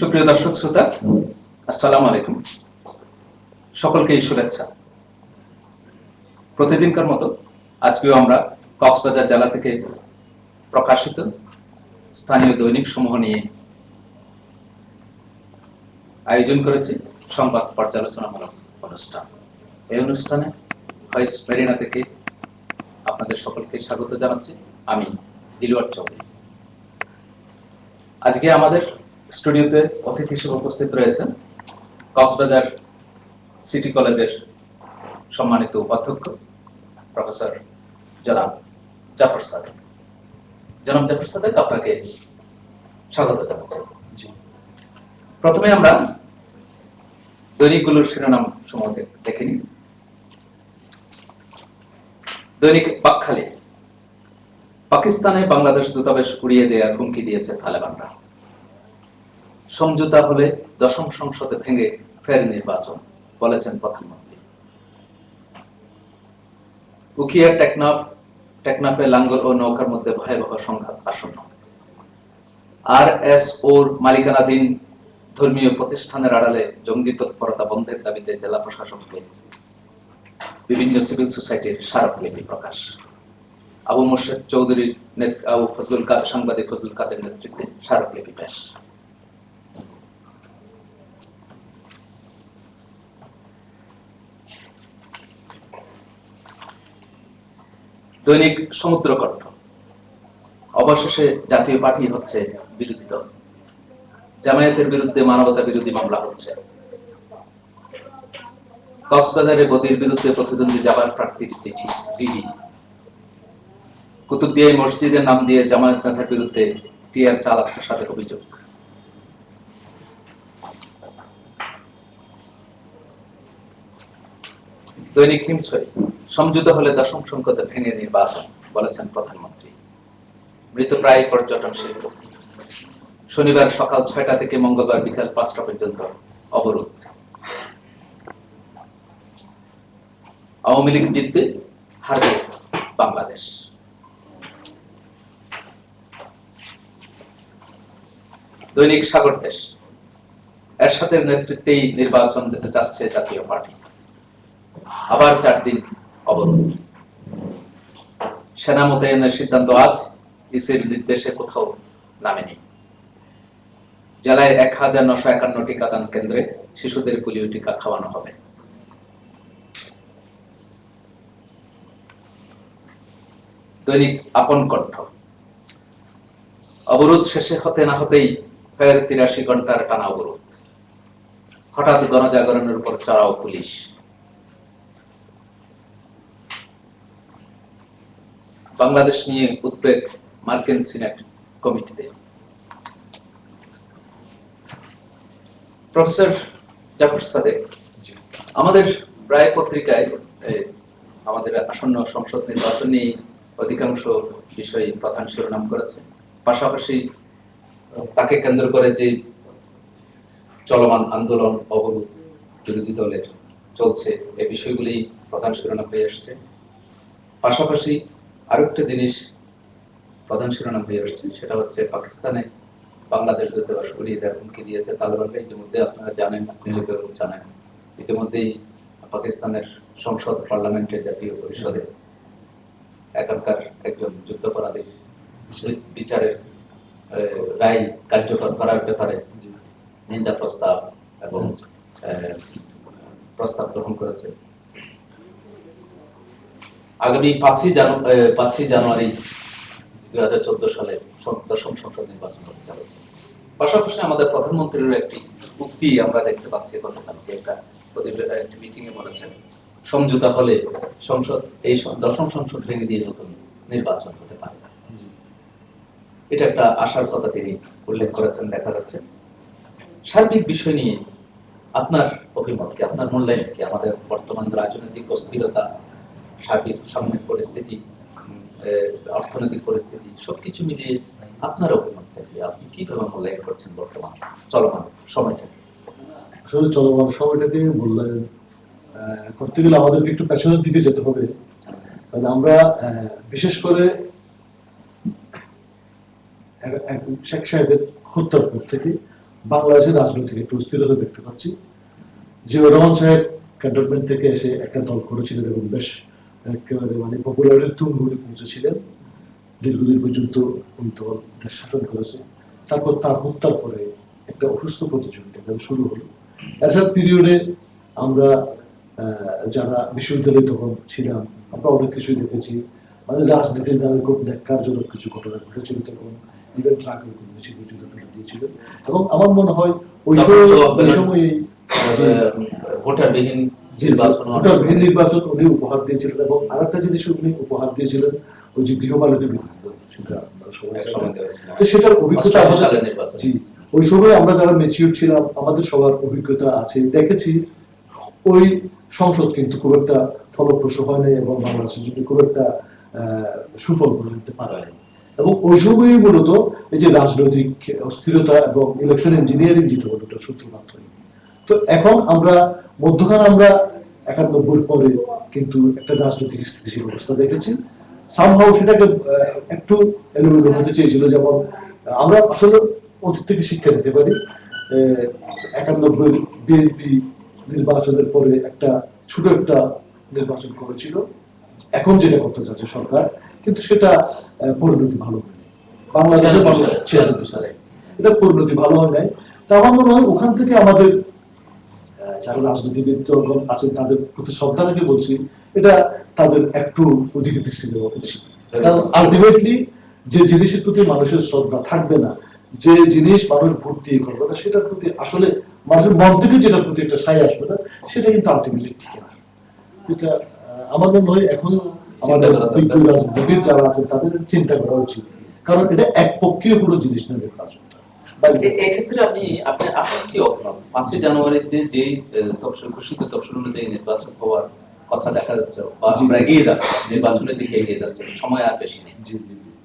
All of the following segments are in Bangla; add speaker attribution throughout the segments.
Speaker 1: সুপ্রিয় দর্শক শ্রোতা, আসসালামু আলাইকুম। সকলকেই শুভেচ্ছা। প্রতিদিনকার মতো আজকেও আমরা কক্সবাজার জেলা থেকে প্রকাশিত স্থানীয় দৈনিক সমূহ নিয়ে আয়োজন করেছি। সংবাদ পর্যালোচনামূলক অনুষ্ঠান। এই অনুষ্ঠানে ভয়েস মেরিনা থেকে আপনাদের সকলকে স্বাগত জানাচ্ছি। আমি দিলওয়ার চৌধুরী। আজকে আমাদের স্টুডিওতে অতিথি হিসেবে উপস্থিত রয়েছেন কক্সবাজার সিটি কলেজের সম্মানিত উপাধ্যক্ষ প্রফেসর জনাব জাফর সাদেক। জনাব জাফর সাদেক আপনাকে স্বাগত জানাচ্ছি। প্রথমে আমরা দৈনিকগুলোর শিরোনাম সমূহ দে- দেখে নিই। দৈনিক বাকখালী। পাকিস্তানে বাংলাদেশ দূতাবাস উড়িয়ে দেওয়ার হুমকি দিয়েছে তালেবানরা। সমঝোতা হলে দশম সংসদে ভেঙে ফের নির্বাচন, বলেছেন প্রধানমন্ত্রী। উখিয়া টেকনাফ, টেকনাফে লাঙ্গল ও নৌকার মধ্যে ভয়াবহ সংঘাত আসন্ন। আর এস ওর মালিকানাধীন ধর্মীয় প্রতিষ্ঠানের আড়ালে জঙ্গি তৎপরতা বন্ধের দাবিতে জেলা প্রশাসককে বিভিন্ন সিভিল সোসাইটির স্মারকলিপি প্রকাশ। আবু মোর্শেদ চৌধুরীর আবু ফজলুল কাদের সাংবাদিক ফজলুল কাদের নেতৃত্বে স্মারকলিপি পেশ। দৈনিক সমুদ্র কণ্ঠ। অবশেষে জাতীয় পার্টি হচ্ছে বিরোধী দল। জামায়াতের বিরুদ্ধে মানবতা বিরোধী মামলা হচ্ছে। কক্সবাজারে বদির বিরুদ্ধে প্রতিদ্বন্দ্বী যাবার প্রার্থীর চিঠি জিডি কুতুবদিয়ায় মসজিদের নাম দিয়ে জামায়াত নেতার বিরুদ্ধে টিআর চাল সাথে অভিযোগ। দৈনিক হিমছড়ি। সমঝোতা হলে দশম সংকটে ভেঙে নির্বাচন বলেছেন প্রধানমন্ত্রী। মৃতপ্রায় পর্যটন শিল্প। শনিবার সকাল ছয়টা থেকে মঙ্গলবার বিকাল পাঁচটা পর্যন্ত অবরোধ। আওয়ামী লীগ জিতবে, হারবে বাংলাদেশ। দৈনিক সাগর দেশ। এরশাদের নেতৃত্বেই নির্বাচন যেতে চাচ্ছে জাতীয় পার্টি। আবার চার দিন অবরোধ। সেনা মোতায়েনের সিদ্ধান্ত আজ ইসির নির্দেশে কোথাও নামেনি। জেলায় এক হাজার নশো একান্ন টিকাদান কেন্দ্রে শিশুদের পোলিও টিকা খাওয়ানো হবে। দৈনিক আপন কণ্ঠ। অবরোধ শেষে হতে না হতেই ফের তিরাশি ঘণ্টার টানা অবরোধ। হঠাৎ গণজাগরণের উপর চড়াও পুলিশ। বাংলাদেশ নিয়ে উদ্বেগ মার্কিন সিনেট কমিটিতে। প্রফেসর জাফর সাদেক আমাদের প্রায় পত্রিকায় আমাদের আসন্ন সংসদ নির্বাচন নিয়ে অধিকাংশ বিষয় প্রধান শিরোনাম করেছে। পাশাপাশি তাকে কেন্দ্র করে যে চলমান আন্দোলন অবরোধ বিরোধী দলের চলছে এই বিষয়গুলি প্রধান শিরোনাম হয়ে আসছে। পাশাপাশি আরেকটা জিনিস প্রধান শিরোনাম হয়ে আসছে সেটা হচ্ছে পাকিস্তানে বাংলাদেশ দূতাবাস উড়িয়ে দেওয়ার হুমকি দিয়েছে তালেবানরা। ইতিমধ্যে আপনারা জানেন নিজেকেও জানেন ইতিমধ্যেই পাকিস্তানের সংসদ পার্লামেন্টের জাতীয় পরিষদে এখানকার একজন যুদ্ধাপরাধীর বিচারের রায় কার্যকর করার ব্যাপারে নিন্দা প্রস্তাব এবং প্রস্তাব গ্রহণ করেছে। আগামী পাঁচই পাঁচই জানুয়ারি দুই হাজার চোদ্দ সালে দশম সংসদ নির্বাচন হতে চলেছে। পাশাপাশি আমাদের প্রধানমন্ত্রীর একটি উক্তি আমরা দেখতে পাচ্ছি গতকালকে, একটা একটি মিটিং এ বলেছেন। সমঝোতা হলে সংসদ, এই দশম সংসদ ভেঙে দিয়ে নতুন নির্বাচন হতে পারে। এটা একটা আশার কথা তিনি উল্লেখ করেছেন, দেখা যাচ্ছে। সার্বিক বিষয় নিয়ে আপনার অভিমত কি? আপনার মূল্যায়ন কি? আমাদের বর্তমান রাজনৈতিক অস্থিরতা সার্বিক সাময়িক পরিস্থিতি অর্থনৈতিক পরিস্থিতি, সবকিছু মিলিয়ে আপনার অভিমত কি? আপনি কীভাবে মূল্যায়ন করছেন বর্তমান চলমান সময়টাকে?
Speaker 2: আসলে চলমান সময়টাকে মূল্যায়ন করতে গেলে আমাদেরকে একটু পেছনের দিকে যেতে হবে। কারণ আমরা বিশেষ করে শেখ সাহেবের হত্যার পর থেকে বাংলাদেশের রাজনৈতিক একটু অস্থিরতা দেখতে পাচ্ছি। জিয়াউর রহমান সাহেব ক্যান্টনমেন্ট থেকে এসে একটা দল করেছিলেন এবং বেশ একেবারে মানে পপুলারের তুঙ্গুলি পৌঁছেছিলেন। দীর্ঘদিন পর্যন্ত ওই দল শাসন করেছে তারপর তার হত্যার পরে একটা অসুস্থ প্রতিযোগিতা শুরু হলো। এসব পিরিয়ডে আমরা যারা বিশ্ববিদ্যালয়ে তখন ছিলাম আমরা অনেক কিছুই দেখেছি। মানে রাজনীতির নামে খুব ন্যাক্কারজনক কিছু ঘটনা ঘটেছিল তখন। ইভেন ট্রাকের কর্মী ছিল যুদ্ধ তুলে দিয়েছিল এবং আমার মনে হয় ওই সময় ওই সময়
Speaker 1: ভোটারবিহীন নির্বাচন
Speaker 2: উনি উপহার দিয়েছিলেন এবং আরেকটা জিনিস উনি উপহার দিয়েছিলেন ওই যে গৃহপালিত সেটা। তো সেটার অভিজ্ঞতা জি ওই সময় আমরা যারা মেচিউর ছিলাম আমাদের সবার অভিজ্ঞতা আছে। দেখেছি ওই সংসদ কিন্তু খুব একটা ফলপ্রসূ হয় নাই এবং বাংলাদেশের জন্য খুব একটা আহ, সুফল বলে দিতে পারে। এবং ওই সময়ই মূলত এই যে রাজনৈতিক অস্থিরতা এবং ইলেকশন ইঞ্জিনিয়ারিং যেটা ওটার সূত্রপাত হয়। তো এখন আমরা মধ্যখানে আমরা একানব্বই পরে কিন্তু একটা রাজনৈতিক স্থিতিশীল অবস্থা দেখেছি। সামহাও সেটাকে একটু এলোমেলো হতে চেয়েছিল যেমন আমরা আসলে অতীত থেকে শিক্ষা নিতে পারি একানব্বই বিএনপি নির্বাচনের পরে একটা ছোট একটা নির্বাচন করেছিল। এখন যেটা করতে যাচ্ছে সরকার কিন্তু সেটা পরিণতি ভালো হয়নি। বাংলাদেশের মানুষ ছিয়ানব্বই সালে। এটা পরিণতি ভালো হয় নাই। তা আমার মনে হয় ওখান থেকে আমাদের যারা রাজনীতিবিদ আছেন তাদের প্রতি শ্রদ্ধা রেখে বলছি এটা তাদের একটু ওদিকে দৃষ্টি দেওয়া উচিত। কারণ আলটিমেটলি যে জিনিসের প্রতি মানুষের শ্রদ্ধা থাকবে না যে জিনিস মানুষ ভোট দিয়ে করবে না সেটার প্রতি আসলে মানুষের মন থেকে যেটার প্রতি একটা সাই আসবে না সেটা কিন্তু আলটিমেটলি ঠিক না। এটা আমার মনে হয় এখনও আমাদের বিজ্ঞ রাজনীতিবিদ যারা আছেন তাদের চিন্তা করা উচিত। কারণ এটা একপক্ষীয় কোনো জিনিস না
Speaker 1: এ- এক্ষেত্রে আপনি আপনি আপনার কি অভিমত পাঁচই জানুয়ারিতে যে তফসিল ঘোষিত তফসিল অনুযায়ী নির্বাচন হওয়ার কথা দেখা যাচ্ছে বা আমরা এগিয়ে যাচ্ছি নির্বাচনের দিকে এগিয়ে যাচ্ছে সময় আর বেশি নেই।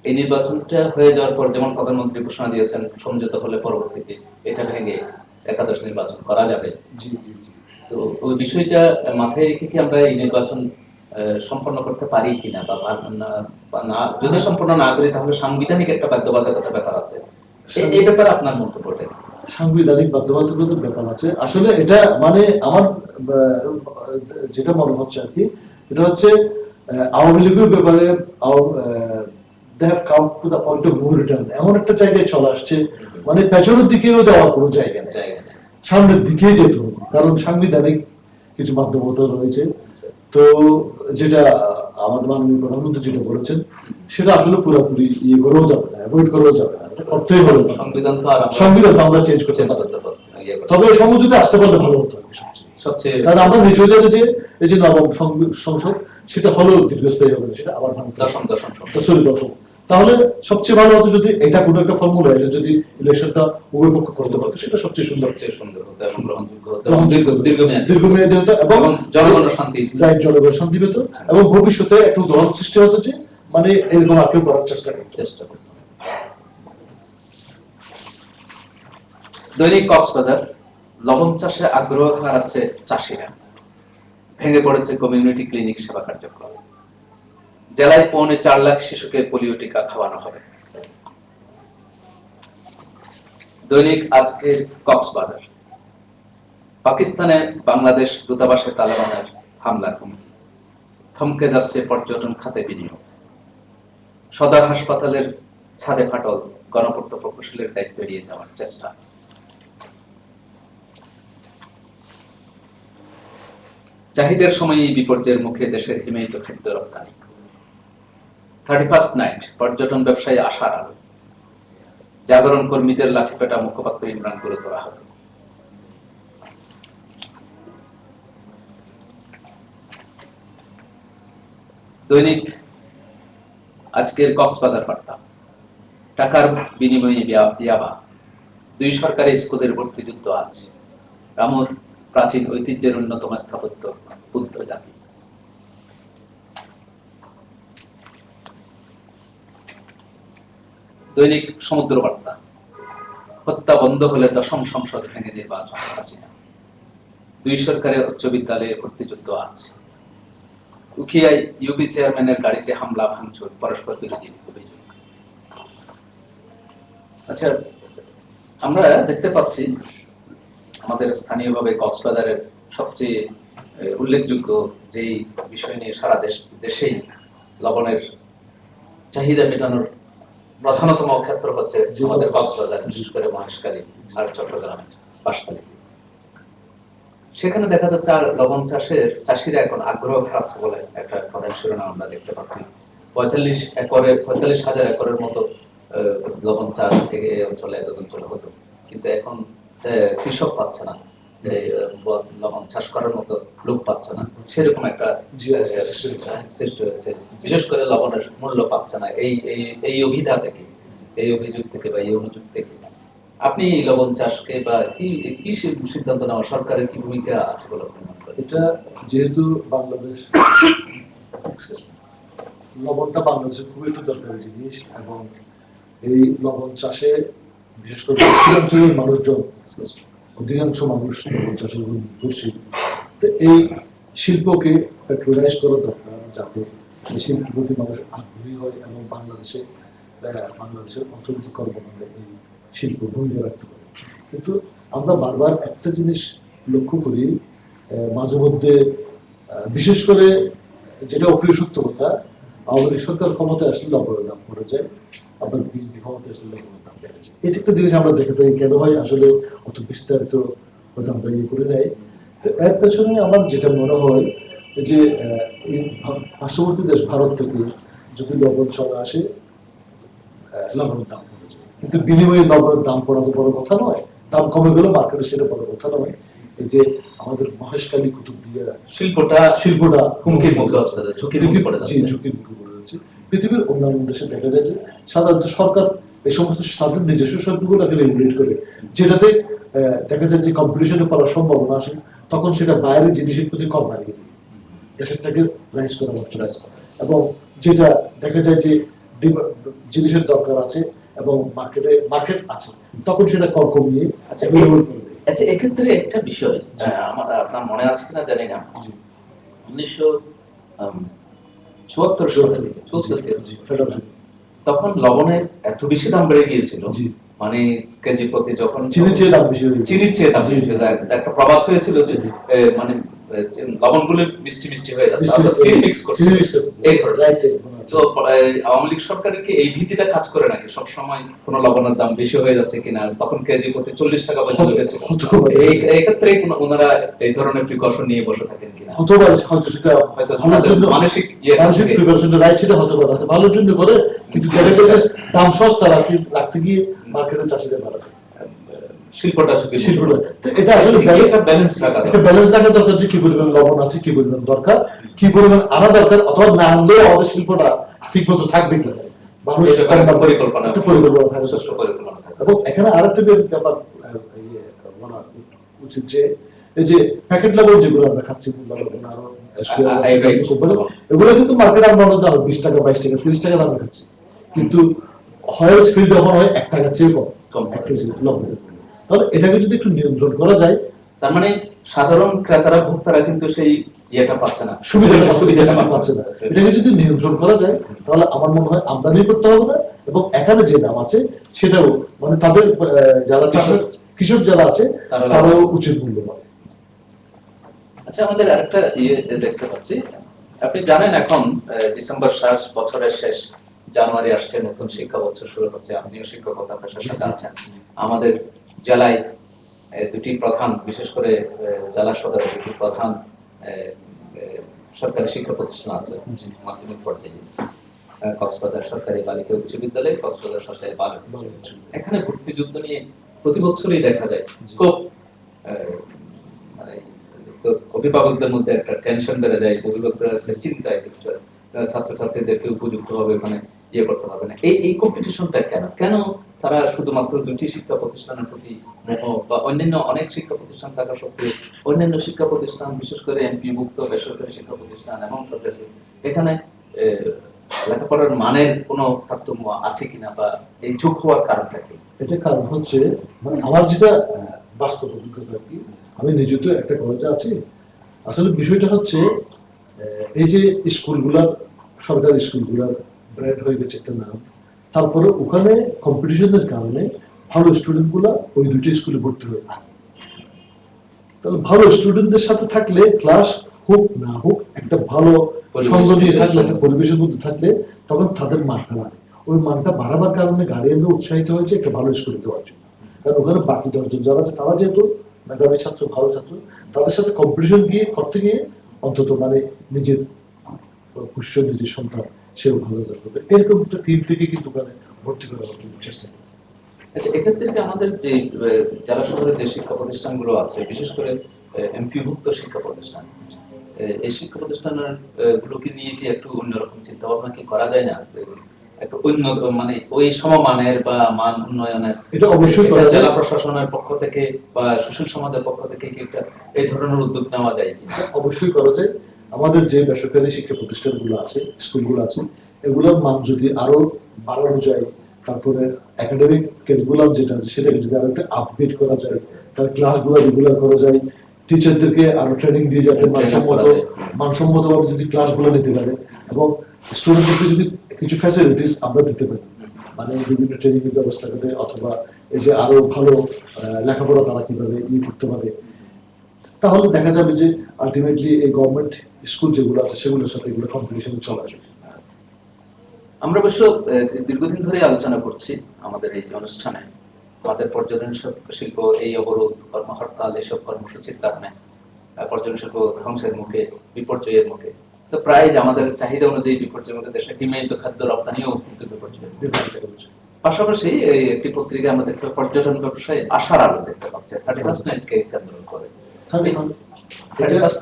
Speaker 1: এই নির্বাচনটা হয়ে যাওয়ার পর যেমন প্রধানমন্ত্রী ঘোষণা দিয়েছেন সমঝোতা হলে পরবর্তীতে এটা ভেঙে একাদশ নির্বাচন করা যাবে। তো ওই বিষয়টা মাথায় রেখে কি আমরা এই নির্বাচন সম্পন্ন করতে পারি কিনা বা না- যদি সম্পন্ন না করি তাহলে সাংবিধানিক একটা বাধ্যবাধকতার ব্যাপার আছে। এই ব্যাপারে আপনার মন্তব্যটা?
Speaker 2: সাংবিধানিক বাধ্যবাধকতার ব্যাপার আছে। আসলে এটা মানে আমার যেটা মনে হচ্ছে আর কি এটা হচ্ছে আওয়ামী লীগের ব্যাপারে এমন একটা জায়গায় চলে আসছে মানে পেছনের দিকেও যাওয়ার কোনো জায়গা নেই। সামনের দিকেই যেতে হবে কারণ সাংবিধানিক কিছু বাধ্যবাধকতা রয়েছে। তো যেটা আমাদের মাননীয় প্রধানমন্ত্রী যেটা বলেছেন সেটা আসলে পুরোপুরি ইয়ে করেও যাবে না অ্যাভয়েড করেও যাবে না। করতেই
Speaker 1: সংবিধান তো আর
Speaker 2: সংবিধান তো আমরা চেঞ্জ করতে
Speaker 1: ইয়ে করতে
Speaker 2: তবে সমঝোতে আসতে পারলে ভালো হতো। সবচেয়ে কারণ আমরা নিজেও জানি যে এই যে নবম সংসদ সেটা হলেও দীর্ঘস্থায়ী হবে সেটা আবার
Speaker 1: দশম দশম
Speaker 2: তাহলে সবচেয়ে ভালো হতো যদি এটা কোনো একটা ফর্মুলা এটা যদি ইলেকশনটা উভয় পক্ষ করতে পারতো সেটা সবচেয়ে সুন্দর
Speaker 1: সবচেয়ে সুন্দর হতো এবং গ্রহণযোগ্য হতো দীর্ঘমেয়াদী।
Speaker 2: দীর্ঘমেয়াদী হতো এবং
Speaker 1: জনগণের শান্তি।
Speaker 2: রাইট জনগণ শান্তি পেত এবং ভবিষ্যতে একটা উদাহরণ সৃষ্টি হতো যে মানে এরকম আর কেউ করার চেষ্টা করতে।
Speaker 1: চেষ্টা করতে। দৈনিক কক্সবাজার, লবণ চাষে আগ্রহ হারাচ্ছে চাষিরা। ভেঙে পড়েছে কমিউনিটি ক্লিনিক সেবা কার্যক্রম। জেলায় পৌনে চার লাখ শিশুকে পোলিও টিকা খাওয়ানো হবে। দৈনিক আজকের কক্সবাজার। পাকিস্তানে বাংলাদেশ দূতাবাসে তালেবানের হামলার হুমকি। থমকে যাচ্ছে পর্যটন খাতে বিনিয়োগ। সদর হাসপাতালের ছাদে ফাটল গণপূর্ত প্রকৌশলের দায়িত্ব এড়িয়ে যাওয়ার চেষ্টা। চাহিদার সময় এই বিপর্যয়ের মুখে দেশের হিমায়িত খাদ্য রপ্তানি। থার্টি ফার্স্ট নাইট পর্যটন ব্যবসায় আশার আলো। জাগরণ কর্মীদের লাঠিপেটা মুখপাত্র ইমরান গুরুতর আহত দৈনিক আজকের কক্সবাজার বার্তা। টাকার বিনিময়ে ইয়াবা দুই সরকারি স্কুলের ভর্তি যুদ্ধ আজ। রামুর প্রাচীন ঐতিহ্যের অন্যতম স্থাপত্য বুদ্ধ জাতি। দৈনিক সমুদ্র বার্তা হত্যা বন্ধ হলে দশম সংসদ ভেঙে নির্বাচন হাসিনা। দুই সরকারি উচ্চ বিদ্যালয়ে ভর্তি যুদ্ধ আছে উখিয়ায় ইউপি চেয়ারম্যানের গাড়িতে হামলা, ভাঙচুর, পরস্পর বিরোধী অভিযোগ। আচ্ছা আমরা দেখতে পাচ্ছি আমাদের স্থানীয়ভাবে কক্সবাজারের সবচেয়ে উল্লেখযোগ্য যেই বিষয় নিয়ে সারা দেশ, দেশেই লবণের চাহিদা মেটানোর প্রধানতম ক্ষেত্র হচ্ছে আমাদের কক্সবাজার, বিশেষ করে মহেশখালী আর চট্টগ্রামে বাঁশখালী। সেখানে দেখা যাচ্ছে আর লবণ চাষের, চাষিরা এখন আগ্রহ হারাচ্ছে বলে একটা প্রধান শিরোনাম আমরা দেখতে পাচ্ছি। পঁয়তাল্লিশ একরে, পঁয়তাল্লিশ হাজার একরের মতো লবণ চাষ এই অঞ্চলে এত অঞ্চলে হতো। কিন্তু এখন কৃষক পাচ্ছে না। লবণ চাষ করার মতো লোক পাচ্ছে না। সেরকম একটা
Speaker 2: সৃষ্টি হয়েছে।
Speaker 1: বিশেষ করে লবণের মূল্য পাচ্ছে না। এই এই অভিধা থেকে এই অভিযোগ থেকে বা এই অনুযোগ থেকে। আপনি লবণ চাষকে বা কি কি সিদ্ধান্ত নেওয়া সরকারের কি ভূমিকা আছে বলে আপনি মনে করেন?
Speaker 2: এটা যেহেতু বাংলাদেশ লবণটা বাংলাদেশের খুবই একটা দরকারি জিনিস এবং এই লবণ চাষে বিশেষ করে পশ্চিমাঞ্চলের মানুষজন অধিকাংশ মানুষ চাষের উপর তো এই শিল্পকে পেট্রোলাইজ করা দরকার যাতে এই প্রতি মানুষ আগ্রহী হয় এবং বাংলাদেশে বাংলাদেশের অর্থনৈতিক কর্মকাণ্ডে এই শিল্প ভূমিকা রাখতে পারে। কিন্তু আমরা বারবার একটা জিনিস লক্ষ্য করি মাঝে মধ্যে বিশেষ করে যেটা অপ্রিয় সত্য কথা, আওয়ামী সরকার ক্ষমতায় আসলে দাম পড়ে যায়। আসলে এটা একটা জিনিস আমরা দেখে থাকি কেন হয় আসলে অত বিস্তারিত হয়তো আমরা ইয়ে করে নেই। তো এর পেছনে আমার যেটা মনে হয় যে পার্শ্ববর্তী দেশ ভারত থেকে যদি লবণ চলে আসে লবণের দাম কমে যায়। কিন্তু বিনিময়ে লবণের দাম পড়া তো বড় কথা নয় দাম কমে গেলে মার্কেটে সেটা বড় কথা নয়। এই যে আমাদের মহেশকালী কুতুবদিয়া
Speaker 1: শিল্পটা
Speaker 2: শিল্পটা
Speaker 1: হুমকির মুখে ঝুঁকির মুখে পড়ে
Speaker 2: ঝুঁকির মুখে পড়ে পৃথিবীর অন্যান্য দেশে দেখা যায় যে সাধারণত সরকার এই সমস্ত তাদের নিজস্ব শিল্পগুলোকে রেগুলেট করে। যেটাতে দেখা যায় যে কম্পিটিশনে করার সম্ভাবনা আসে তখন সেটা বাইরের জিনিসের প্রতি কম বাড়িয়ে দেয়। দেশেরটাকে রাইজ করা। না। এবং যেটা দেখা যায় যে জিনিসের দরকার আছে এবং মার্কেটে মার্কেট আছে তখন সেটা কম কমিয়ে
Speaker 1: আচ্ছা, আচ্ছা এক্ষেত্রে একটা বিষয় আমার আপনার মনে আছে কিনা জানি না। উনিশশো চুয়াত্তর সালে
Speaker 2: ফেডারেশন।
Speaker 1: তখন লবণের এত বেশি দাম বেড়ে গিয়েছিল। মানে কেজি প্রতি যখন
Speaker 2: চিনির চেয়ে দাম বেশি
Speaker 1: চিনির চেয়ে দাম বেশি। একটা প্রবাদ হয়েছিল যে মানে লবণগুলো মিষ্টি মিষ্টি হয়ে যাচ্ছে। তো আওয়ামী লীগ সরকারের কি এই ভীতিটা কাজ করে নাকি? সবসময় কোনো লবণের দাম বেশি হয়ে যাচ্ছে কিনা? তখন কেজি প্রতি চল্লিশ টাকা পর্যন্ত
Speaker 2: হতে-
Speaker 1: গেছিল
Speaker 2: হতে পারে।
Speaker 1: এই এই ক্ষেত্রে কোনো- ওনারা এই ধরনের প্রিকশন নিয়ে বসে থাকেন কিনা?
Speaker 2: হতে পারে হয়তো সেটা
Speaker 1: হয়তো
Speaker 2: ভালোর
Speaker 1: তাদের
Speaker 2: জন্য
Speaker 1: মানসিক ইয়ে
Speaker 2: মানসিক
Speaker 1: থাকে।
Speaker 2: প্রিপারেশন সেটা হতে পারে ভালোর জন্য করে কিন্তু দেখা যায় যে দাম সস্তা রাখতে রাখতে গিয়ে মার্কেটে চাষিদের মারা যায়
Speaker 1: শিল্পটা ঝুঁকি
Speaker 2: শিল্পটা এটা আসলে
Speaker 1: একটা ব্যালেন্স রাখা
Speaker 2: একটা ব্যালেন্স রাখা দরকার যে কি পরিমাণ লবণ আছে কি পরিমাণ দরকার কি পরিমাণ আনা দরকার অথবা না আমাদের শিল্পটা ঠিক মতো থাকবে কি মানুষ
Speaker 1: পরিকল্পনা
Speaker 2: পরিকল্পনা থাকা।
Speaker 1: পরিকল্পনা
Speaker 2: এবং এখানে আরেকটা ব্যাপার ব্যাপার, আহ, ইয়ে, বলা উচিত যে এই যে প্যাকেট লবণ যেগুলো আমরা খাচ্ছি এগুলো কিন্তু মার্কেটে আমরা অনেক দাম বিশ টাকা বাইশ টাকা তিরিশ টাকা দামে খাচ্ছি। কিন্তু হয় এক টাকার চেয়ে কম
Speaker 1: কম।
Speaker 2: এক কেজি লবণ। তাহলে এটাকে যদি একটু নিয়ন্ত্রণ করা যায়
Speaker 1: তার মানে সাধারণ ক্রেতারা ভোক্তারা কিন্তু সেই ইয়েটা পাচ্ছে না।
Speaker 2: সুবিধাটা পাচ্ছে
Speaker 1: সুবিধাটা
Speaker 2: না, পাচ্ছে না। এটাকে যদি নিয়ন্ত্রণ করা যায় তাহলে আমার মনে হয় আমদানি করতে হবে না এবং এখানে যে দাম আছে সেটাও মানে তাদের যারা চাষের কৃষক যারা আছে তারাও উচিত মূল্য পাবে
Speaker 1: আচ্ছা আমাদের আরেকটা ইয়ে দেখতে পাচ্ছি। আপনি জানেন এখন ডিসেম্বর শেষ বছরের শেষ জানুয়ারি আসছে নতুন শিক্ষা বছর শুরু হচ্ছে। আপনিও শিক্ষকতা পেশার সাথে আছেন। আমাদের জেলায় দুটি প্রধান বিশেষ করে জেলা সদরে দুটি প্রধান সরকারি শিক্ষা প্রতিষ্ঠান আছে মাধ্যমিক পর্যায়ে। কক্সবাজার সরকারি বালিকা উচ্চ বিদ্যালয় কক্সবাজার সরকারি বালিকা। এখানে ভর্তি যুদ্ধ নিয়ে প্রতি বছরই দেখা যায়। খুব মানে অভিভাবকদের মধ্যে একটা টেনশন বেড়ে যায় অভিভাবকরা একটা চিন্তায় ছাত্রছাত্রীদেরকে উপযুক্ত ভাবে মানে ইয়ে করতে পারবে না। এই এই কম্পিটিশনটা কেন কেন তারা শুধুমাত্র দুটি শিক্ষা প্রতিষ্ঠানের প্রতি বা অন্যান্য অনেক শিক্ষা প্রতিষ্ঠান থাকা সত্ত্বেও অন্যান্য শিক্ষা প্রতিষ্ঠান, বিশেষ করে এমপি মুক্ত বেসরকারি শিক্ষা প্রতিষ্ঠান এবং সরকারি, এখানে লেখাপড়ার মানের কোনো তারতম্য আছে কিনা বা এই ঝুঁক হওয়ার কারণটা কি?
Speaker 2: এটা কারণ হচ্ছে মানে আমার যেটা বাস্তব অভিজ্ঞতা আর কি, আমি নিজে একটা কলেজে আছি। আসলে বিষয়টা হচ্ছে এই যে স্কুলগুলার, সরকারি স্কুলগুলার ব্র্যান্ড হয়ে গেছে একটা নাম তারপরে ওখানে কম্পিটিশনের কারণে ভালো স্টুডেন্টগুলা ওই দুইটা স্কুলে ভর্তি হয়ে না তাহলে ভালো স্টুডেন্টদের সাথে থাকলে ক্লাস হোক না হোক একটা ভালো সঙ্গ নিয়ে থাকলে একটা পরিবেশের মধ্যে থাকলে তখন তাদের মানটা বাড়ে। ওই মানটা বাড়াবার কারণে গার্ডিয়ানরা উৎসাহিত হয়েছে একটা ভালো স্কুলে দেওয়ার জন্য। কারণ ওখানে বাকি দশজন যারা আছে তারা যেহেতু মেধাবী ছাত্র ভালো ছাত্র তাদের সাথে কম্পিটিশন গিয়ে করতে গিয়ে অন্তত মানে নিজের পুষ্য নিজের সন্তান সেও ভালো করবে এরকম একটা থিম থেকে কিন্তু ওখানে ভর্তি করার জন্য চেষ্টা করি।
Speaker 1: আচ্ছা এক্ষেত্রে কি আমাদের যে জেলা শহরে যে শিক্ষা প্রতিষ্ঠানগুলো আছে বিশেষ করে এমপিভুক্ত শিক্ষা প্রতিষ্ঠান এই শিক্ষা প্রতিষ্ঠানের গুলোকে নিয়ে কি একটু অন্যরকম চিন্তা ভাবনা কি করা যায় না? একটু অন্য মানে ওই সমমানের বা মান উন্নয়নের
Speaker 2: এটা অবশ্যই করা যায়।
Speaker 1: জেলা প্রশাসনের পক্ষ থেকে বা সুশীল সমাজের পক্ষ থেকে কি একটা এই ধরনের উদ্যোগ নেওয়া যায়
Speaker 2: অবশ্যই করা যায়। আমাদের যে বেসরকারি শিক্ষা প্রতিষ্ঠানগুলো আছে স্কুলগুলো আছে এগুলোর মান যদি আরও বাড়ানো যায় তারপরে একাডেমিক কারিকুলাম যেটা আছে সেটাকে যদি আরও একটা আপগ্রেড করা যায় তার ক্লাসগুলো রেগুলার করা যায় টিচারদেরকে আরও ট্রেনিং দিয়ে যাতে মানসম্মত
Speaker 1: করা যায়।
Speaker 2: মানসম্মত ভাবে যদি ক্লাসগুলো নিতে পারে এবং স্টুডেন্টদেরকে যদি কিছু ফ্যাসিলিটিস আমরা দিতে পারি মানে বিভিন্ন ট্রেনিং এর ব্যবস্থা করে অথবা এই যে আরও ভালো লেখাপড়া তারা কীভাবে ইয়ে করতে পারে তাহলে দেখা যাবে যে আলটিমেটলি এই গভর্নমেন্ট স্কুল যেগুলো আছে সেগুলোর সাথে এগুলো কম্পিটিশনে চলে আসবে।
Speaker 1: আমরা অবশ্য দীর্ঘদিন ধরে আলোচনা করছি আমাদের এই অনুষ্ঠানে। আমাদের পর্যটন শিল্প- এই অবরোধ, কর্মহরতাল এসব কর্মসূচির কারণে পর্যটন শিল্প ধ্বংসের মুখে, বিপর্যয়ের মুখে। তো প্রায় যে আমাদের চাহিদা অনুযায়ী বিপর্যয়ের মুখে দেশে হিমায়িত খাদ্য রপ্তানিও কিন্তু বিপর্যয়ের পাশাপাশি একটি পত্রিকা আমাদের পর্যটন ব্যবসায় আশার আলো দেখতে পাচ্ছে। থার্টি ফার্স্ট নাইটকে কেন্দ্র করে। থার্টি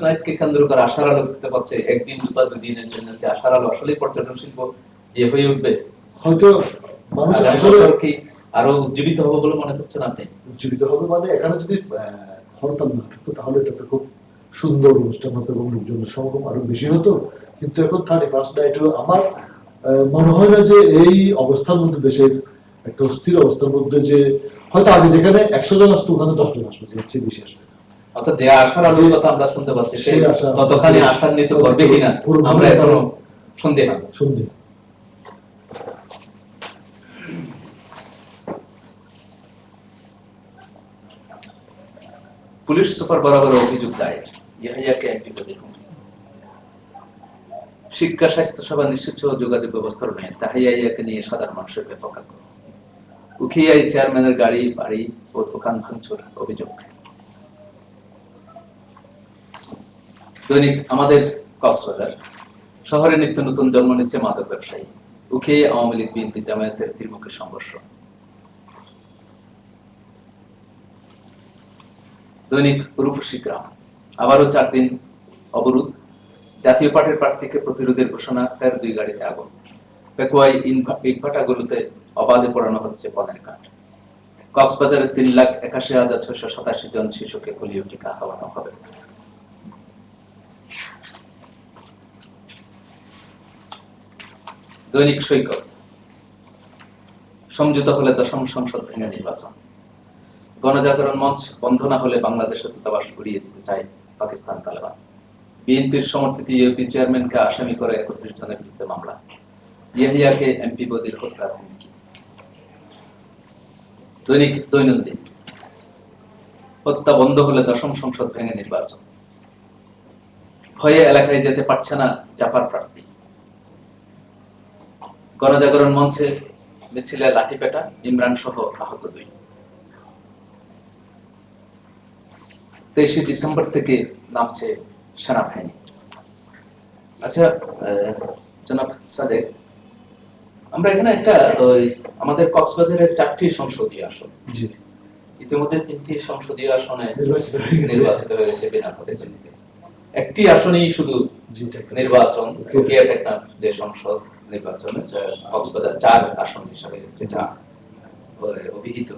Speaker 1: নাইটকে কেন্দ্র করে আশার আলো দেখতে পাচ্ছে। একদিন বা দুদিনের জন্য যে আশার আলো আসলে পর্যটন শিল্প যে হয়ে উঠবে।
Speaker 2: হয়তো মানুষ
Speaker 1: কি আরও উজ্জীবিত হবে বলে মনে করছেন আপনি?
Speaker 2: উজ্জীবিত হবে মানে এখানে যদি আহ, হরতাল না থাকতো তাহলে এটা একটা খুব সুন্দর অনুষ্ঠান হতো এবং লোকজনের সমাগম আরও বেশি হতো। কিন্তু এখন থার্টি ফার্স্ট নাইট আমার মনে হয় না যে এই অবস্থার মধ্যে দেশের একটা অস্থির অবস্থার মধ্যে যে হয়তো আগে যেখানে একশো জন আসতো ওখানে দশ জন আসবে বেশি আসবে
Speaker 1: অর্থাৎ যে আশার আলোর কথা আমরা শুনতে পাচ্ছি
Speaker 2: সেই
Speaker 1: ততখানি আশান্বিত করবে কিনা আমরা এখনও সন্দেহ
Speaker 2: সন্ধে
Speaker 1: পুলিশ সুপার বরাবর অভিযোগ দায়ের। ইয়াহিয়াকে পদে শিক্ষা স্বাস্থ্য সেবা নিশ্চিত সহ যোগাযোগ ব্যবস্থার নয় তাহিয়াকে নিয়ে সাধারণ মানুষের ব্যাপক আগ্রহ উখিয়াই চেয়ারম্যানের গাড়ি বাড়ি ও দোকান ভাঙচুর অভিযোগ। দৈনিক আমাদের কক্সবাজার। শহরে নিত্য নতুন জন্ম নিচ্ছে মাদক ব্যবসায়ী। উখিয়ে আওয়ামী লীগ বিএনপি জামায়াতের ত্রিমুখী সংঘর্ষ। দৈনিক রূপসী গ্রাম। আবারও চার দিন অবরোধ। জাতীয় পার্টির প্রার্থীকে প্রতিরোধের ঘোষণা, ফের দুই গাড়িতে আগুন। পেকুয়াই ইটভাটাগুলোতে অবাধে পড়ানো হচ্ছে পনেরো কাঠ। কক্সবাজারে তিন লাখ একাশি হাজার ছয়শো সাতাশি জন শিশুকে পোলিও টিকা খাওয়ানো হবে। দৈনিক সৈকত। সমঝোতা হলে দশম সংসদ ভেঙে নির্বাচন। গণজাগরণ মঞ্চ বন্ধ না হলে বাংলাদেশের দূতাবাস উড়িয়ে দিতে চায় পাকিস্তান তালেবান। বিএনপির সমর্থিত ইউপি চেয়ারম্যানকে আসামি করে একত্রিশ জনের বিরুদ্ধে মামলা। ইয়াহিয়াকে এমপি বদির হত্যার হুমকি। দৈনিক দৈনন্দিন। হত্যা বন্ধ হলে দশম সংসদ ভেঙে নির্বাচন। ভয়ে এলাকায় যেতে পারছে না জাপার প্রার্থী। গণজাগরণ মঞ্চে মিছিলে লাঠিপেটা ইমরান সহ আহত দুই। তেইশে ডিসেম্বর থেকে নামছে সেনাবাহিনী। আচ্ছা জনাব সাদেক আমরা এখানে একটা আমাদের কক্সবাজারের চারটি সংসদীয় আসন। ইতিমধ্যে তিনটি সংসদীয় আসনে
Speaker 2: নির্বাচিত হয়ে।
Speaker 1: নির্বাচিত বিনা প্রতিদ্বন্দ্বিতায়। একটি আসনেই শুধু নির্বাচন যে সংসদ। নির্বাচনে যা কক্সবাজার চার আসন হিসাবে যেটা অভিহিত।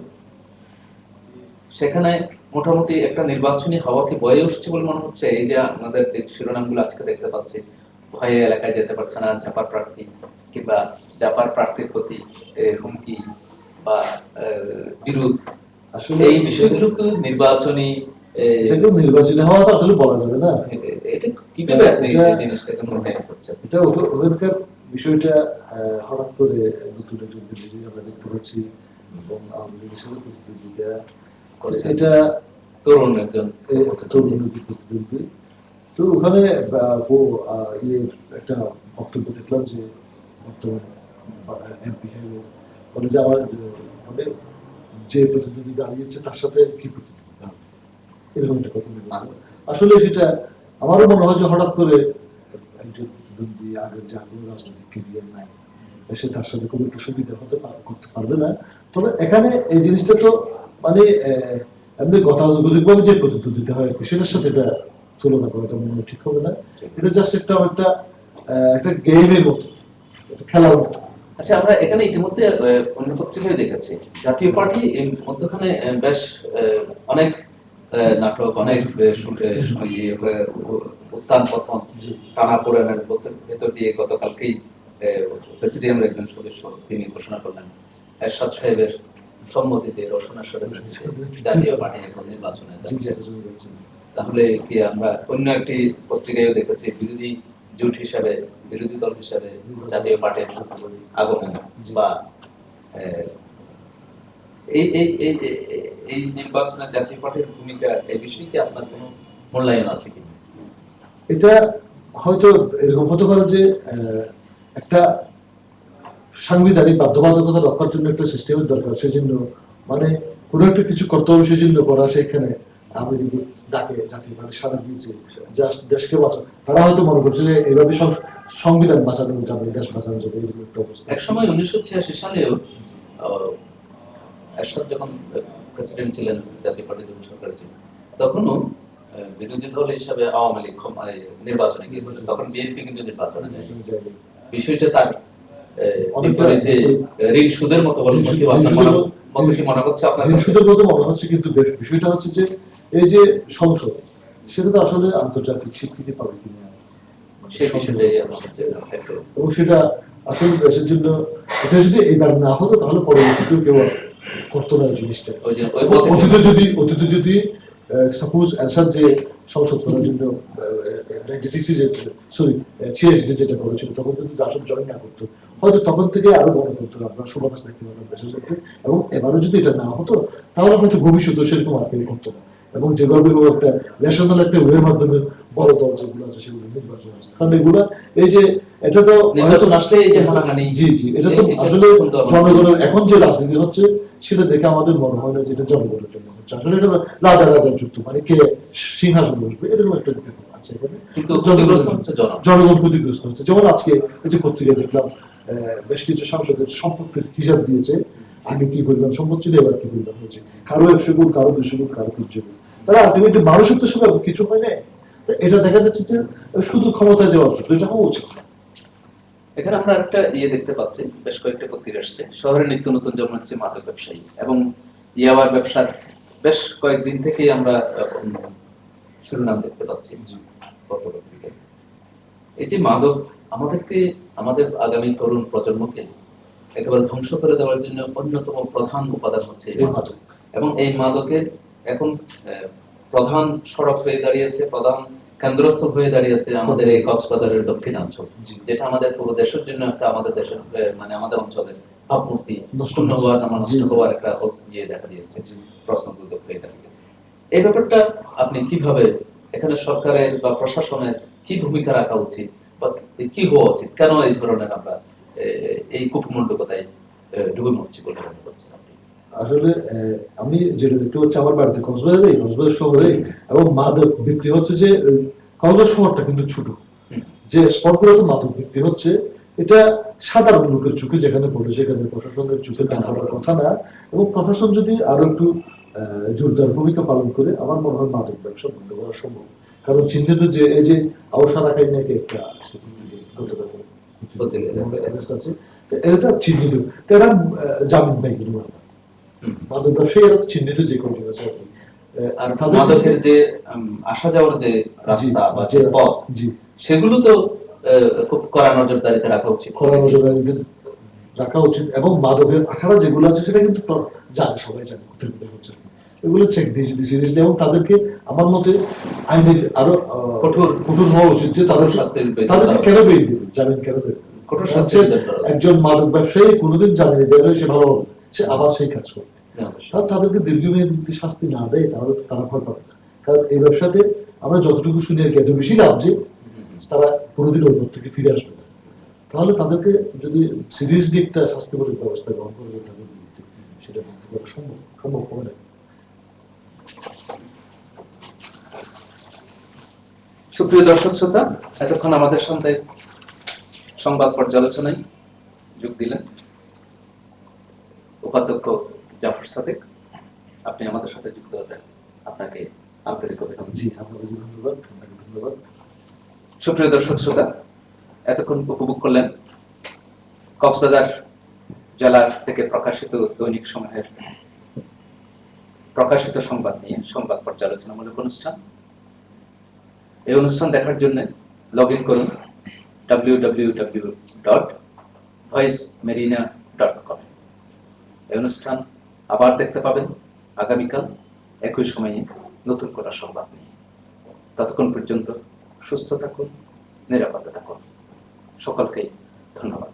Speaker 1: সেখানে মোটামুটি একটা নির্বাচনী হাওয়াকে বয়ে উঠছে বলে মনে হচ্ছে? এই যে আমাদের যে শিরোনামগুলো আজকে দেখতে পাচ্ছি ভয়ে এলাকায় যেতে পারছে না জাপার প্রার্থী কিংবা জাপার প্রার্থীর প্রতি হুমকি বা বিরোধ।
Speaker 2: আসলে
Speaker 1: এই বিষয়গুলো তো নির্বাচনী এ,
Speaker 2: হওয়া তো আসলে বলা যাবে না।
Speaker 1: এটা কীভাবে আপনি জিনিসটাকে মূল্যায়ন করছেন
Speaker 2: এটা ওখানকার বিষয়টা হঠাৎ করে নতুন একজন বিদেশি আমরা দেখতে পাচ্ছি
Speaker 3: এবং আওয়ামী লীগের সাথে প্রতিদ্বন্দ্বিতা
Speaker 2: এটা
Speaker 1: তরুণ একজন
Speaker 2: তরুণ প্রতিদ্বন্দ্বী তো ওখানে ও, ইয়ের একটা বক্তব্য দেখলাম যে বর্তমান এমপি বলে যে আমার মানে যে প্রতিদ্বন্দ্বী দাঁড়িয়েছে তার সাথে কি প্রতিদ্বন্দ্বিতা এরকম একটা কথা
Speaker 1: আচ্ছা।
Speaker 2: আসলে সেটা আমারও মনে হয় যে হঠাৎ করে প্রতিদ্বন্দ্বী আগের জাতীয় রাজনৈতিক কেরিয়ার নাই এসে তার সাথে খুব একটু সুবিধা হতে করতে পারবে না। তবে এখানে এই জিনিসটা তো মানে এমনি গতানুগতিক ভাবে যে প্রতিদ্বন্দ্বিতা হয় সেটার সাথে এটা তুলনা করাটা মনে ঠিক হবে না। এটা জাস্ট একটা একটা একটা গেমের মতো একটা খেলার মতো।
Speaker 1: আচ্ছা আমরা এখানে ইতিমধ্যে অন্য পত্রিকায় দেখেছি। জাতীয় পার্টি মধ্যখানে বেশ অনেক নাটক অনেক ইয়ে, উত্থান পতন টানা পোড়েনের ভেতর দিয়ে গতকালকেই প্রেসিডিয়ামের একজন সদস্য তিনি ঘোষণা করলেন। এরশাদ সাহেবের সম্মতিতে জাতীয় পার্টি এখন নির্বাচনে। তাহলে কি আমরা অন্য একটি পত্রিকায় দেখেছি বিরোধী জোট হিসাবে বিরোধী দল হিসাবে জাতীয় পার্টির আগমন বা এই এই এই এই- নির্বাচনে জাতীয় পার্টির ভূমিকা এই বিষয়ে কি আপনার কোনো মূল্যায়ন আছে কি
Speaker 2: এটা হয়তো এরকম হতে পারে যে একটা সাংবিধানিক বাধ্যবাধকতা রক্ষার জন্য একটা সিস্টেমের দরকার সেই জন্য মানে কোনো একটা কিছু করতে হবে সেই জন্য করা সেখানে আমেরিকা ডাকে জাতীয় পার্টি সারা দিয়েছে জাস্ট দেশকে বাঁচা তারা হয়তো মনে করছে যে এইভাবে সং- সংবিধান বাঁচানো যাবে দেশ বাঁচানো যাবে এরকম একটা অবস্থা।
Speaker 1: এক সময় উনিশশো ছিয়াশি সালেও যখন প্রেসিডেন্ট ছিলেন, জাতীয় পার্টি যখন সরকারে ছিলেন, তখনও বিরোধী দল হিসাবে আওয়ামী লীগ নির্বাচনে গিয়েছিল। তখন বিএনপি কিন্তু নির্বাচনে বিষয়টা তার বিপরীতে ঋণ সুদের মতো বলে
Speaker 2: ঋণ
Speaker 1: কি
Speaker 2: সুদ-
Speaker 1: আপনার
Speaker 2: ঋণ
Speaker 1: মনে-
Speaker 2: সুদের-
Speaker 1: মতো কি হচ্ছে আপনার
Speaker 2: মতো মনে হচ্ছে কিন্তু বিষয়টা হচ্ছে যে এই যে সংসদ সেটা তো আসলে আন্তর্জাতিক স্বীকৃতি পাবে কিনা? এবং সেটা আসলে দেশের জন্য এটা যদি এবার না হতো তাহলে পরবর্তীতেও কেউ করতো না জিনিসটা। অতীতে যদি অতীতে যদি সাপোজ অ্যান্সার যে সংসদ করার জন্য সরি যেটা করেছিল তখন যদি আসন জয়েন না করতো। হয়তো তখন থেকে আরও বড় করতো, আমরা সুবাতাস এবং এবারও যদি এটা না হতো, তাহলে হয়তো ভবিষ্যতে সেরকম কেউ করতো না। এবং যেভাবে একটা ন্যাশনাল একটা ওয়ের মাধ্যমে বড় দল যেগুলো আছে সেগুলো নির্বাচন আসছে কারণ এগুলা এই যে এটা তো
Speaker 1: নির্বাচন আসলে এই যে হানাহানি
Speaker 2: জি জি এটা তো আসলে জনগণের এখন যে রাজনীতি হচ্ছে সেটা দেখে আমাদের মনে হয় না যে এটা জনগণের জন্য হচ্ছে। আসলে এটা রাজা রাজার মানে কে সিংহাসন বসবে এরকম একটা আছে। এখানে
Speaker 1: কিন্তু ক্ষতিগ্রস্ত হচ্ছে জনগণ।
Speaker 2: ক্ষতিগ্রস্ত হচ্ছে। যেমন আজকে এই যে পত্রিকায় দেখলাম বেশ কিছু সাংসদের সম্পত্তির হিসাব দিয়েছে। আগে কি পরিমাণ সম্পদ ছিল এবার কি পরিমাণ হয়েছে কারও একশো গুণ কারও দুশো গুণ কারও তিনশো গুণ। তারা আলটিমেটলি মানুষের তো সঙ্গে কিছু হয় না এটা দেখা যাচ্ছে যে শুধু ক্ষমতায় যাওয়ার জন্য, এটা হওয়া উচিত।
Speaker 1: এখানে আমরা একটা ইয়ে দেখতে পাচ্ছি, বেশ কয়েকটা পত্রিকা আসছে শহরে নিত্য নতুন জন্মাচ্ছে মাদক ব্যবসায়ী এবং ইয়াবার ব্যবসা বেশ কয়েকদিন থেকেই আমরা শিরোনাম দেখতে পাচ্ছি এই যে মাদক, আমাদেরকে, আমাদের আগামী তরুণ প্রজন্মকে একেবারে ধ্বংস করে দেওয়ার জন্য অন্যতম প্রধান উপাদান হচ্ছে। এবং এই মাদকের এখন প্রধান সড়ক হয়ে দাঁড়িয়েছে প্রধান কেন্দ্রস্থল হয়ে দাঁড়িয়েছে আমাদের এই কক্সবাজারের দক্ষিণাঞ্চল যেটা আমাদের পুরো দেশের জন্য একটা আমাদের দেশের মানে আমাদের অঞ্চলের ভাবমূর্তি
Speaker 2: নষ্ট
Speaker 1: হওয়ার আমার নষ্ট হওয়ার একটা ইয়ে দেখা দিয়েছে হয়ে দাঁড়িয়েছে এই ব্যাপারটা আপনি কীভাবে এখানে সরকারের বা প্রশাসনের কি ভূমিকা রাখা উচিত বা কি হওয়া উচিত? কেন এই ধরনের আমরা এই কুপমণ্ডকতায় ডুবে মরছি বলে মনে করছেন? আপনি
Speaker 2: আসলে আমি যেটা দেখতে পাচ্ছি আমার বাড়িতে কক্সবাজারে কক্সবাজার শহরে এবং মাদক বিক্রি হচ্ছে যে কক্সবাজার শহরটা কিন্তু ছোট। যে স্পটগুলোতে মাদক বিক্রি হচ্ছে এটা সাধারণ লোকের চোখে যেখানে পড়ে সেখানে প্রশাসনের চোখে না পড়ার কথা না। এবং প্রশাসন যদি আরও একটু আহ, জোরদার ভূমিকা পালন করে আমার মনে হয় মাদক ব্যবসা বন্ধ করা সম্ভব। কারণ চিহ্নিত যে এই যে আওসারা খাই নাকি একটা আছে গতকাল এটা চিহ্নিত। এরা জামিন পাই কিন্তু। মাদক ব্যবসায়ীরা চিহ্নিত যে আছে আর
Speaker 1: মাদকের যে আসা যাওয়ার যে রাস্তা বা যে পথ
Speaker 2: জি।
Speaker 1: সেগুলো তো খুব কড়া নজরদারিতে রাখা উচিত।
Speaker 2: খরা নজরদারিদের রাখা উচিত এবং মাদকের আখাড়া যেগুলো আছে সেটা কিন্তু জানে সবাই জানে কোথায় কোথায় হচ্ছে এগুলো চেক দিয়ে যদি সিরিয়াসলি এবং তাদেরকে আমার মতে আইনের আরও
Speaker 1: কঠোর
Speaker 2: কঠোর হওয়া উচিত যে তাদের
Speaker 1: শাস্তির বিধান
Speaker 2: তাদেরকে কেন বের দেবে? জামিন কেন বের
Speaker 1: কঠোর উচিত।
Speaker 2: একজন মাদক ব্যবসায়ী কোনোদিন জামিনে বের হয়ে সে ভালো সে আবার সেই কাজ করবে। তারা তাদেরকে দীর্ঘমেয়াদী যদি শাস্তি না দেয়, তাহলে তো তারা ভয় পাবে না। কারণ এই ব্যবসাতে আমরা যতটুকু শুনি আর কি, এত বেশি লাভ যে তারা কোনোদিন ওই থেকে ফিরে আসবে না। তাহলে তাদেরকে যদি সিরিয়াসলি একটা শাস্তিমূলক ব্যবস্থা গ্রহণ করে তাদের বিরুদ্ধে সেটা বন্ধ করা সম্ভব সম্ভব হবে না।
Speaker 1: সুপ্রিয় দর্শক শ্রোতা, এতক্ষণ আমাদের সঙ্গে সংবাদ পর্যালোচনায় যোগ দিলেন। উপাধ্যক্ষ জাফর সাদেক আপনি আমাদের সাথে যুক্ত হবেন। আপনাকে আন্তরিক অভিনন্দন।
Speaker 2: জি আপনাদের ধন্যবাদ আপনাকে ধন্যবাদ।
Speaker 1: সুপ্রিয় দর্শক শ্রোতা এতক্ষণ উপভোগ করলেন কক্সবাজার জেলার থেকে প্রকাশিত দৈনিক সময়ের প্রকাশিত সংবাদ নিয়ে সংবাদ পর্যালোচনামূলক অনুষ্ঠান। এই অনুষ্ঠান দেখার জন্য লগ ইন করুন W W W dot voice marina dot com এই অনুষ্ঠান আবার দেখতে পাবেন আগামীকাল একই সময়ে নতুন করা সংবাদ নিয়ে। ততক্ষণ পর্যন্ত সুস্থ থাকুন, নিরাপদে থাকুন। সকলকে ধন্যবাদ।